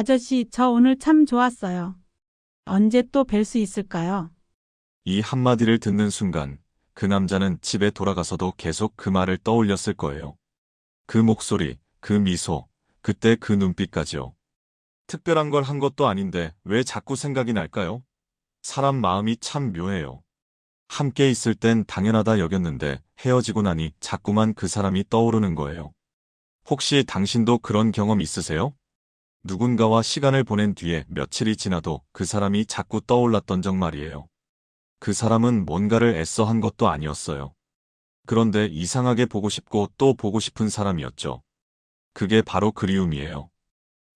아저씨, 저 오늘 참 좋았어요. 언제 또 뵐 수 있을까요? 이 한마디를 듣는 순간 그 남자는 집에 돌아가서도 계속 그 말을 떠올렸을 거예요. 그 목소리, 그 미소, 그때 그 눈빛까지요. 특별한 걸 한 것도 아닌데 왜 자꾸 생각이 날까요? 사람 마음이 참 묘해요. 함께 있을 땐 당연하다 여겼는데 헤어지고 나니 자꾸만 그 사람이 떠오르는 거예요. 혹시 당신도 그런 경험 있으세요? 누군가와 시간을 보낸 뒤에 며칠이 지나도 그 사람이 자꾸 떠올랐던 적 말이에요. 그 사람은 뭔가를 애써 한 것도 아니었어요. 그런데 이상하게 보고 싶고 또 보고 싶은 사람이었죠. 그게 바로 그리움이에요.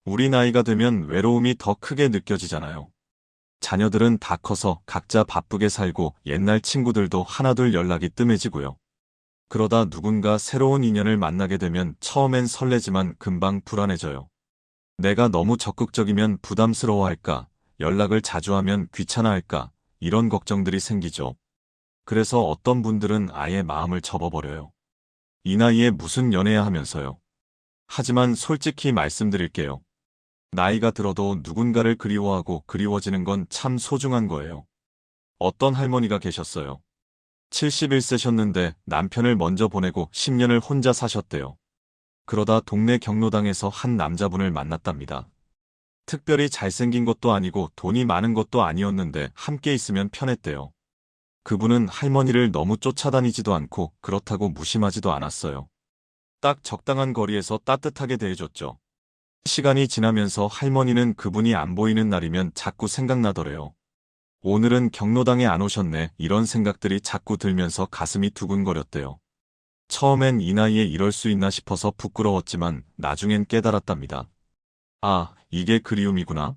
우리 나이가 되면 외로움이 더 크게 느껴지잖아요. 자녀들은 다 커서 각자 바쁘게 살고 옛날 친구들도 하나둘 연락이 뜸해지고요. 그러다 누군가 새로운 인연을 만나게 되면 처음엔 설레지만 금방 불안해져요. 내가 너무 적극적이면 부담스러워할까, 연락을 자주 하면 귀찮아할까, 이런 걱정들이 생기죠. 그래서 어떤 분들은 아예 마음을 접어버려요. 이 나이에 무슨 연애야 하면서요. 하지만 솔직히 말씀드릴게요. 나이가 들어도 누군가를 그리워하고 그리워지는 건 참 소중한 거예요. 어떤 할머니가 계셨어요. 71세셨는데 남편을 먼저 보내고 10년을 혼자 사셨대요. 그러다 동네 경로당에서 한 남자분을 만났답니다. 특별히 잘생긴 것도 아니고 돈이 많은 것도 아니었는데 함께 있으면 편했대요. 그분은 할머니를 너무 쫓아다니지도 않고 그렇다고 무심하지도 않았어요. 딱 적당한 거리에서 따뜻하게 대해줬죠. 시간이 지나면서 할머니는 그분이 안 보이는 날이면 자꾸 생각나더래요. 오늘은 경로당에 안 오셨네 이런 생각들이 자꾸 들면서 가슴이 두근거렸대요. 처음엔 이 나이에 이럴 수 있나 싶어서 부끄러웠지만 나중엔 깨달았답니다. 아, 이게 그리움이구나.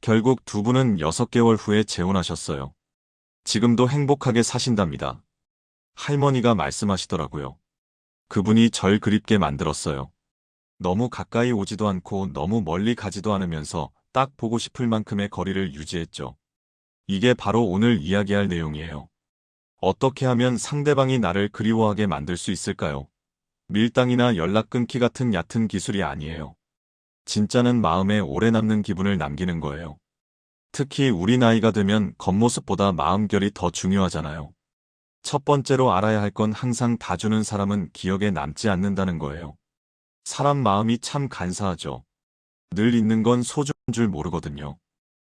결국 두 분은 6개월 후에 재혼하셨어요. 지금도 행복하게 사신답니다. 할머니가 말씀하시더라고요. 그분이 절 그립게 만들었어요. 너무 가까이 오지도 않고 너무 멀리 가지도 않으면서 딱 보고 싶을 만큼의 거리를 유지했죠. 이게 바로 오늘 이야기할 내용이에요. 어떻게 하면 상대방이 나를 그리워하게 만들 수 있을까요? 밀당이나 연락 끊기 같은 얕은 기술이 아니에요. 진짜는 마음에 오래 남는 기분을 남기는 거예요. 특히 우리 나이가 되면 겉모습보다 마음결이 더 중요하잖아요. 첫 번째로 알아야 할 건 항상 다 주는 사람은 기억에 남지 않는다는 거예요. 사람 마음이 참 간사하죠. 늘 있는 건 소중한 줄 모르거든요.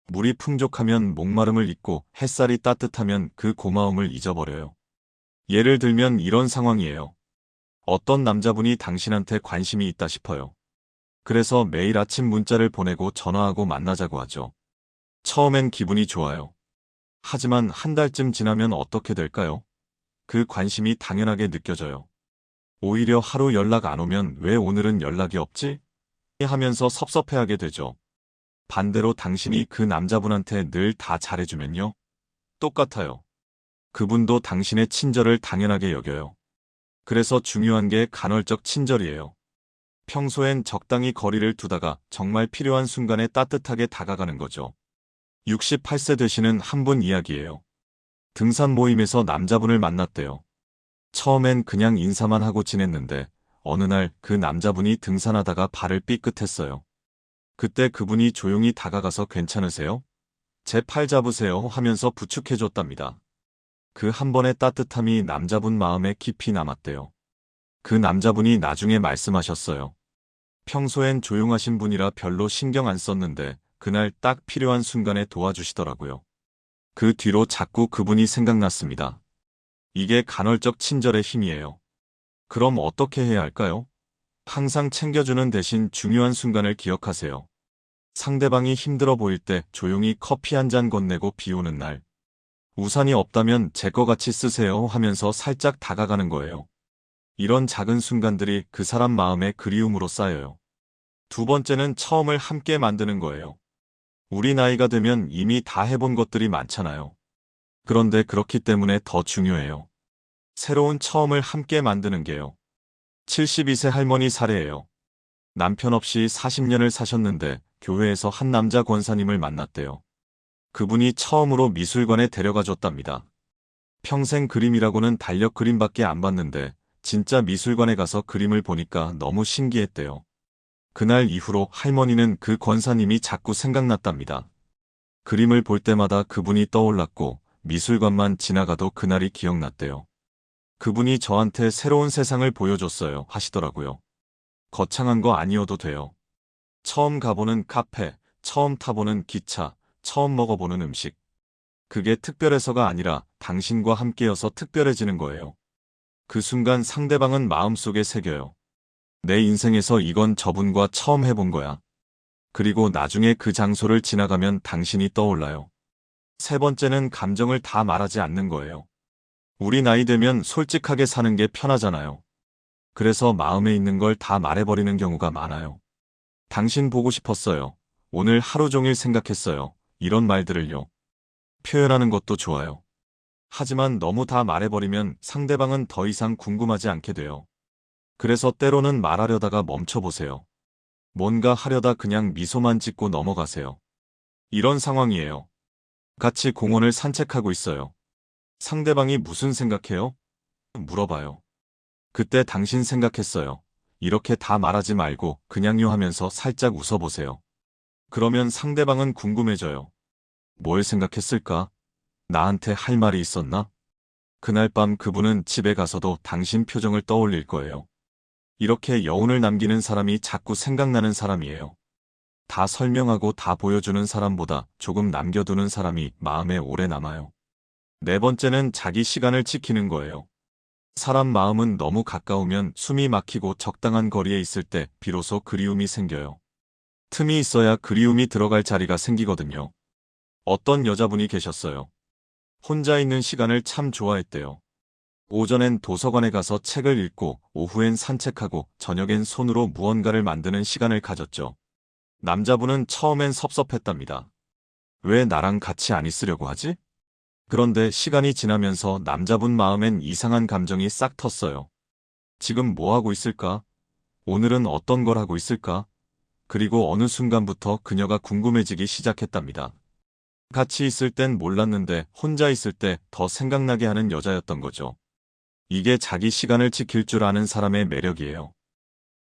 물이 풍족하면 목마름을 잊고 햇살이 따뜻하면 그 고마움을 잊어버려요. 예를 들면 이런 상황이에요. 어떤 남자분이 당신한테 관심이 있다 싶어요. 그래서 매일 아침 문자를 보내고 전화하고 만나자고 하죠. 처음엔 기분이 좋아요. 하지만 한 달쯤 지나면 어떻게 될까요? 그 관심이 당연하게 느껴져요. 오히려 하루 연락 안 오면 왜 오늘은 연락이 없지? 하면서 섭섭해하게 되죠. 반대로 당신이 그 남자분한테 늘 다 잘해주면요. 똑같아요. 그분도 당신의 친절을 당연하게 여겨요. 그래서 중요한 게 간헐적 친절이에요. 평소엔 적당히 거리를 두다가 정말 필요한 순간에 따뜻하게 다가가는 거죠. 68세 되시는 한 분 이야기예요. 등산 모임에서 남자분을 만났대요. 처음엔 그냥 인사만 하고 지냈는데 어느 날 그 남자분이 등산하다가 발을 삐끗했어요. 그때 그분이 조용히 다가가서 괜찮으세요? 제 팔 잡으세요 하면서 부축해줬답니다. 그 한 번의 따뜻함이 남자분 마음에 깊이 남았대요. 그 남자분이 나중에 말씀하셨어요. 평소엔 조용하신 분이라 별로 신경 안 썼는데 그날 딱 필요한 순간에 도와주시더라고요. 그 뒤로 자꾸 그분이 생각났습니다. 이게 간헐적 친절의 힘이에요. 그럼 어떻게 해야 할까요? 항상 챙겨주는 대신 중요한 순간을 기억하세요. 상대방이 힘들어 보일 때 조용히 커피 한 잔 건네고 비 오는 날. 우산이 없다면 제 거 같이 쓰세요 하면서 살짝 다가가는 거예요. 이런 작은 순간들이 그 사람 마음에 그리움으로 쌓여요. 두 번째는 처음을 함께 만드는 거예요. 우리 나이가 되면 이미 다 해본 것들이 많잖아요. 그런데 그렇기 때문에 더 중요해요. 새로운 처음을 함께 만드는 게요. 72세 할머니 사례예요. 남편 없이 40년을 사셨는데 교회에서 한 남자 권사님을 만났대요. 그분이 처음으로 미술관에 데려가 줬답니다. 평생 그림이라고는 달력 그림밖에 안 봤는데 진짜 미술관에 가서 그림을 보니까 너무 신기했대요. 그날 이후로 할머니는 그 권사님이 자꾸 생각났답니다. 그림을 볼 때마다 그분이 떠올랐고 미술관만 지나가도 그날이 기억났대요. 그분이 저한테 새로운 세상을 보여줬어요 하시더라고요. 거창한 거 아니어도 돼요. 처음 가보는 카페, 처음 타보는 기차, 처음 먹어보는 음식. 그게 특별해서가 아니라 당신과 함께여서 특별해지는 거예요. 그 순간 상대방은 마음속에 새겨요. 내 인생에서 이건 저분과 처음 해본 거야. 그리고 나중에 그 장소를 지나가면 당신이 떠올라요. 세 번째는 감정을 다 말하지 않는 거예요. 우리 나이 되면 솔직하게 사는 게 편하잖아요. 그래서 마음에 있는 걸 다 말해버리는 경우가 많아요. 당신 보고 싶었어요. 오늘 하루 종일 생각했어요. 이런 말들을요. 표현하는 것도 좋아요. 하지만 너무 다 말해버리면 상대방은 더 이상 궁금하지 않게 돼요. 그래서 때로는 말하려다가 멈춰보세요. 뭔가 하려다 그냥 미소만 짓고 넘어가세요. 이런 상황이에요. 같이 공원을 산책하고 있어요. 상대방이 무슨 생각해요? 물어봐요. 그때 당신 생각했어요. 이렇게 다 말하지 말고 그냥요 하면서 살짝 웃어보세요. 그러면 상대방은 궁금해져요. 뭘 생각했을까? 나한테 할 말이 있었나? 그날 밤 그분은 집에 가서도 당신 표정을 떠올릴 거예요. 이렇게 여운을 남기는 사람이 자꾸 생각나는 사람이에요. 다 설명하고 다 보여주는 사람보다 조금 남겨두는 사람이 마음에 오래 남아요. 네 번째는 자기 시간을 지키는 거예요. 사람 마음은 너무 가까우면 숨이 막히고 적당한 거리에 있을 때 비로소 그리움이 생겨요. 틈이 있어야 그리움이 들어갈 자리가 생기거든요. 어떤 여자분이 계셨어요. 혼자 있는 시간을 참 좋아했대요. 오전엔 도서관에 가서 책을 읽고 오후엔 산책하고 저녁엔 손으로 무언가를 만드는 시간을 가졌죠. 남자분은 처음엔 섭섭했답니다. 왜 나랑 같이 안 있으려고 하지? 그런데 시간이 지나면서 남자분 마음엔 이상한 감정이 싹 텄어요. 지금 뭐 하고 있을까? 오늘은 어떤 걸 하고 있을까? 그리고 어느 순간부터 그녀가 궁금해지기 시작했답니다. 같이 있을 땐 몰랐는데 혼자 있을 때 더 생각나게 하는 여자였던 거죠. 이게 자기 시간을 지킬 줄 아는 사람의 매력이에요.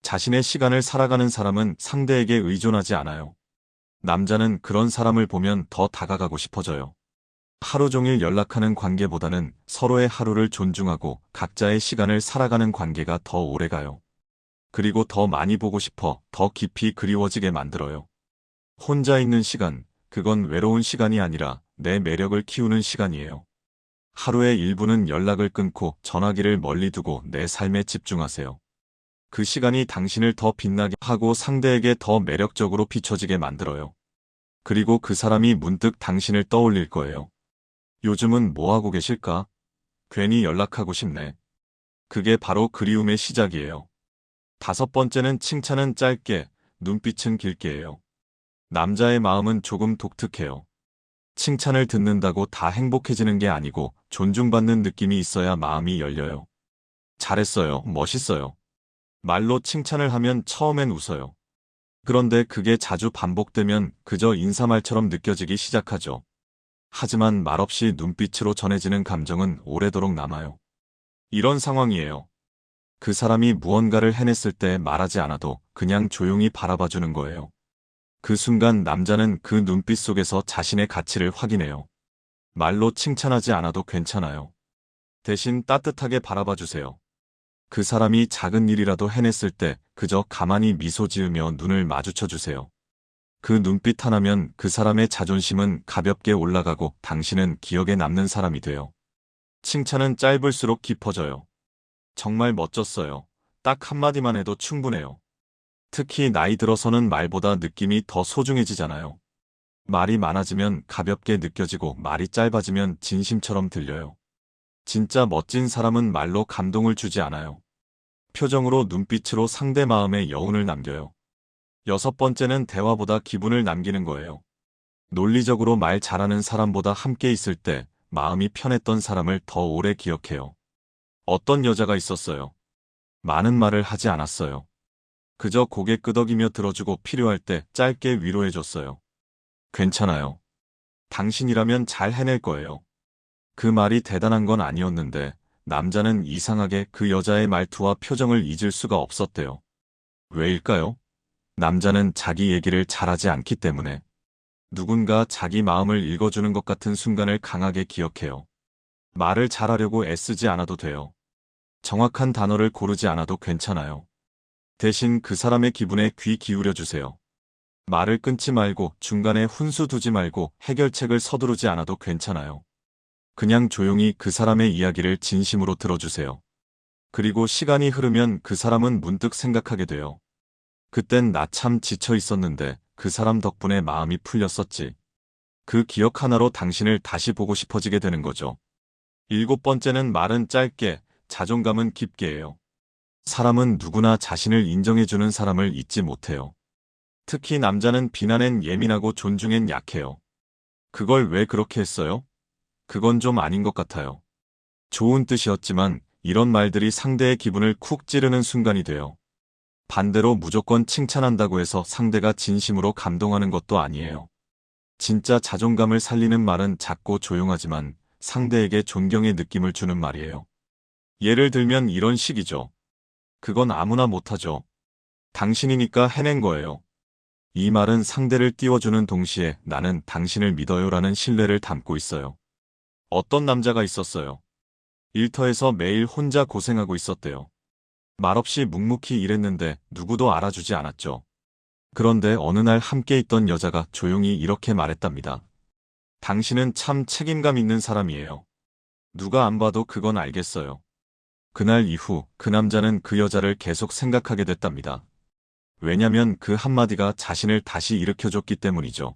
자신의 시간을 살아가는 사람은 상대에게 의존하지 않아요. 남자는 그런 사람을 보면 더 다가가고 싶어져요. 하루 종일 연락하는 관계보다는 서로의 하루를 존중하고 각자의 시간을 살아가는 관계가 더 오래가요. 그리고 더 많이 보고 싶어 더 깊이 그리워지게 만들어요. 혼자 있는 시간, 그건 외로운 시간이 아니라 내 매력을 키우는 시간이에요. 하루의 일부는 연락을 끊고 전화기를 멀리 두고 내 삶에 집중하세요. 그 시간이 당신을 더 빛나게 하고 상대에게 더 매력적으로 비춰지게 만들어요. 그리고 그 사람이 문득 당신을 떠올릴 거예요. 요즘은 뭐 하고 계실까? 괜히 연락하고 싶네. 그게 바로 그리움의 시작이에요. 다섯 번째는 칭찬은 짧게, 눈빛은 길게예요. 남자의 마음은 조금 독특해요. 칭찬을 듣는다고 다 행복해지는 게 아니고 존중받는 느낌이 있어야 마음이 열려요. 잘했어요. 멋있어요. 말로 칭찬을 하면 처음엔 웃어요. 그런데 그게 자주 반복되면 그저 인사말처럼 느껴지기 시작하죠. 하지만 말없이 눈빛으로 전해지는 감정은 오래도록 남아요. 이런 상황이에요. 그 사람이 무언가를 해냈을 때 말하지 않아도 그냥 조용히 바라봐주는 거예요. 그 순간 남자는 그 눈빛 속에서 자신의 가치를 확인해요. 말로 칭찬하지 않아도 괜찮아요. 대신 따뜻하게 바라봐 주세요. 그 사람이 작은 일이라도 해냈을 때 그저 가만히 미소 지으며 눈을 마주쳐 주세요. 그 눈빛 하나면 그 사람의 자존심은 가볍게 올라가고 당신은 기억에 남는 사람이 돼요. 칭찬은 짧을수록 깊어져요. 정말 멋졌어요. 딱 한마디만 해도 충분해요. 특히 나이 들어서는 말보다 느낌이 더 소중해지잖아요. 말이 많아지면 가볍게 느껴지고 말이 짧아지면 진심처럼 들려요. 진짜 멋진 사람은 말로 감동을 주지 않아요. 표정으로 눈빛으로 상대 마음에 여운을 남겨요. 여섯 번째는 대화보다 기분을 남기는 거예요. 논리적으로 말 잘하는 사람보다 함께 있을 때 마음이 편했던 사람을 더 오래 기억해요. 어떤 여자가 있었어요. 많은 말을 하지 않았어요. 그저 고개 끄덕이며 들어주고 필요할 때 짧게 위로해줬어요. 괜찮아요. 당신이라면 잘 해낼 거예요. 그 말이 대단한 건 아니었는데 남자는 이상하게 그 여자의 말투와 표정을 잊을 수가 없었대요. 왜일까요? 남자는 자기 얘기를 잘하지 않기 때문에 누군가 자기 마음을 읽어주는 것 같은 순간을 강하게 기억해요. 말을 잘하려고 애쓰지 않아도 돼요. 정확한 단어를 고르지 않아도 괜찮아요. 대신 그 사람의 기분에 귀 기울여 주세요. 말을 끊지 말고 중간에 훈수 두지 말고 해결책을 서두르지 않아도 괜찮아요. 그냥 조용히 그 사람의 이야기를 진심으로 들어주세요. 그리고 시간이 흐르면 그 사람은 문득 생각하게 돼요. 그땐 나 참 지쳐 있었는데 그 사람 덕분에 마음이 풀렸었지. 그 기억 하나로 당신을 다시 보고 싶어지게 되는 거죠. 일곱 번째는 말은 짧게, 자존감은 깊게예요. 사람은 누구나 자신을 인정해주는 사람을 잊지 못해요. 특히 남자는 비난엔 예민하고 존중엔 약해요. 그걸 왜 그렇게 했어요? 그건 좀 아닌 것 같아요. 좋은 뜻이었지만 이런 말들이 상대의 기분을 쿡 찌르는 순간이 돼요. 반대로 무조건 칭찬한다고 해서 상대가 진심으로 감동하는 것도 아니에요. 진짜 자존감을 살리는 말은 작고 조용하지만 상대에게 존경의 느낌을 주는 말이에요. 예를 들면 이런 식이죠. 그건 아무나 못하죠. 당신이니까 해낸 거예요. 이 말은 상대를 띄워주는 동시에 나는 당신을 믿어요라는 신뢰를 담고 있어요. 어떤 남자가 있었어요. 일터에서 매일 혼자 고생하고 있었대요. 말없이 묵묵히 일했는데 누구도 알아주지 않았죠. 그런데 어느 날 함께 있던 여자가 조용히 이렇게 말했답니다. 당신은 참 책임감 있는 사람이에요. 누가 안 봐도 그건 알겠어요. 그날 이후 그 남자는 그 여자를 계속 생각하게 됐답니다. 왜냐면 그 한마디가 자신을 다시 일으켜줬기 때문이죠.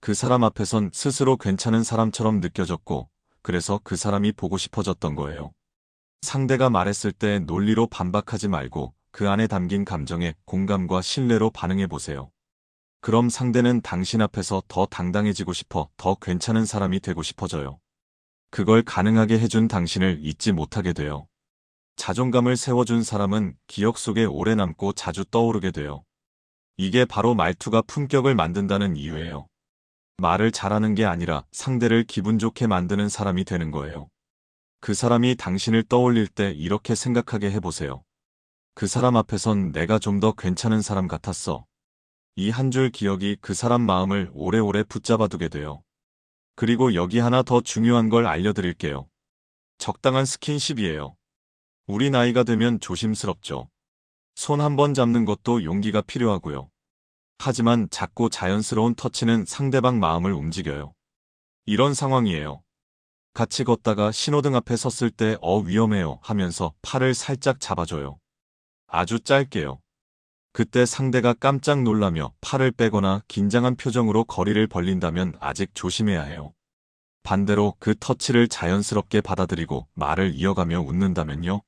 그 사람 앞에선 스스로 괜찮은 사람처럼 느껴졌고, 그래서 그 사람이 보고 싶어졌던 거예요. 상대가 말했을 때 논리로 반박하지 말고 그 안에 담긴 감정에 공감과 신뢰로 반응해 보세요. 그럼 상대는 당신 앞에서 더 당당해지고 싶어 더 괜찮은 사람이 되고 싶어져요. 그걸 가능하게 해준 당신을 잊지 못하게 돼요. 자존감을 세워준 사람은 기억 속에 오래 남고 자주 떠오르게 돼요. 이게 바로 말투가 품격을 만든다는 이유예요. 말을 잘하는 게 아니라 상대를 기분 좋게 만드는 사람이 되는 거예요. 그 사람이 당신을 떠올릴 때 이렇게 생각하게 해보세요. 그 사람 앞에선 내가 좀 더 괜찮은 사람 같았어. 이 한 줄 기억이 그 사람 마음을 오래오래 붙잡아두게 돼요. 그리고 여기 하나 더 중요한 걸 알려드릴게요. 적당한 스킨십이에요. 우리 나이가 되면 조심스럽죠. 손 한 번 잡는 것도 용기가 필요하고요. 하지만 작고 자연스러운 터치는 상대방 마음을 움직여요. 이런 상황이에요. 같이 걷다가 신호등 앞에 섰을 때 어 위험해요 하면서 팔을 살짝 잡아줘요. 아주 짧게요. 그때 상대가 깜짝 놀라며 팔을 빼거나 긴장한 표정으로 거리를 벌린다면 아직 조심해야 해요. 반대로 그 터치를 자연스럽게 받아들이고 말을 이어가며 웃는다면요.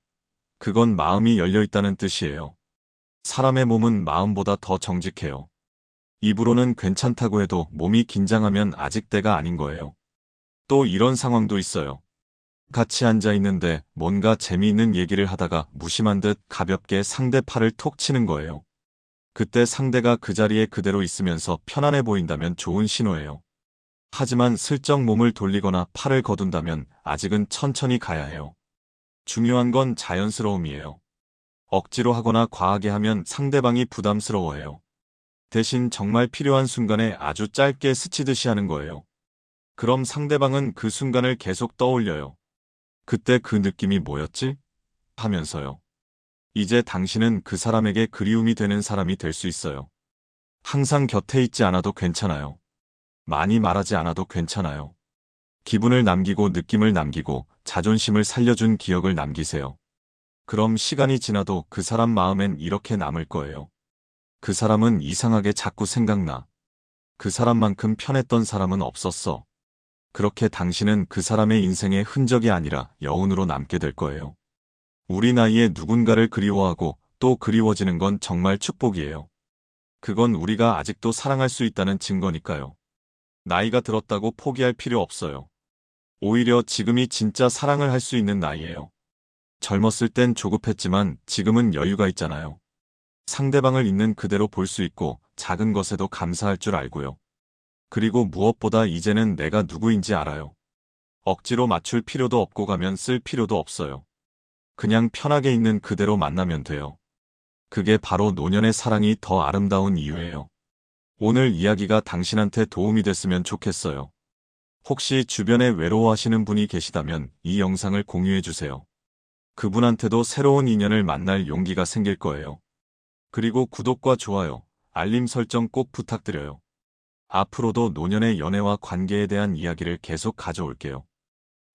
그건 마음이 열려 있다는 뜻이에요. 사람의 몸은 마음보다 더 정직해요. 입으로는 괜찮다고 해도 몸이 긴장하면 아직 때가 아닌 거예요. 또 이런 상황도 있어요. 같이 앉아 있는데 뭔가 재미있는 얘기를 하다가 무심한 듯 가볍게 상대 팔을 톡 치는 거예요. 그때 상대가 그 자리에 그대로 있으면서 편안해 보인다면 좋은 신호예요. 하지만 슬쩍 몸을 돌리거나 팔을 거둔다면 아직은 천천히 가야 해요. 중요한 건 자연스러움이에요. 억지로 하거나 과하게 하면 상대방이 부담스러워해요. 대신 정말 필요한 순간에 아주 짧게 스치듯이 하는 거예요. 그럼 상대방은 그 순간을 계속 떠올려요. 그때 그 느낌이 뭐였지? 하면서요. 이제 당신은 그 사람에게 그리움이 되는 사람이 될 수 있어요. 항상 곁에 있지 않아도 괜찮아요. 많이 말하지 않아도 괜찮아요. 기분을 남기고 느낌을 남기고 자존심을 살려준 기억을 남기세요. 그럼 시간이 지나도 그 사람 마음엔 이렇게 남을 거예요. 그 사람은 이상하게 자꾸 생각나. 그 사람만큼 편했던 사람은 없었어. 그렇게 당신은 그 사람의 인생의 흔적이 아니라 여운으로 남게 될 거예요. 우리 나이에 누군가를 그리워하고 또 그리워지는 건 정말 축복이에요. 그건 우리가 아직도 사랑할 수 있다는 증거니까요. 나이가 들었다고 포기할 필요 없어요. 오히려 지금이 진짜 사랑을 할 수 있는 나이예요. 젊었을 땐 조급했지만 지금은 여유가 있잖아요. 상대방을 있는 그대로 볼 수 있고 작은 것에도 감사할 줄 알고요. 그리고 무엇보다 이제는 내가 누구인지 알아요. 억지로 맞출 필요도 없고 가면 쓸 필요도 없어요. 그냥 편하게 있는 그대로 만나면 돼요. 그게 바로 노년의 사랑이 더 아름다운 이유예요. 오늘 이야기가 당신한테 도움이 됐으면 좋겠어요. 혹시 주변에 외로워하시는 분이 계시다면 이 영상을 공유해주세요. 그분한테도 새로운 인연을 만날 용기가 생길 거예요. 그리고 구독과 좋아요, 알림 설정 꼭 부탁드려요. 앞으로도 노년의 연애와 관계에 대한 이야기를 계속 가져올게요.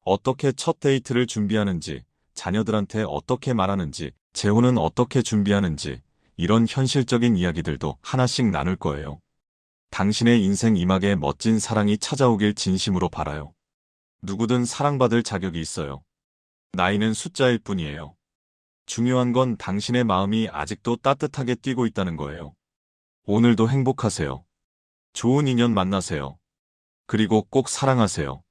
어떻게 첫 데이트를 준비하는지, 자녀들한테 어떻게 말하는지, 재혼은 어떻게 준비하는지, 이런 현실적인 이야기들도 하나씩 나눌 거예요. 당신의 인생 이막에 멋진 사랑이 찾아오길 진심으로 바라요. 누구든 사랑받을 자격이 있어요. 나이는 숫자일 뿐이에요. 중요한 건 당신의 마음이 아직도 따뜻하게 뛰고 있다는 거예요. 오늘도 행복하세요. 좋은 인연 만나세요. 그리고 꼭 사랑하세요.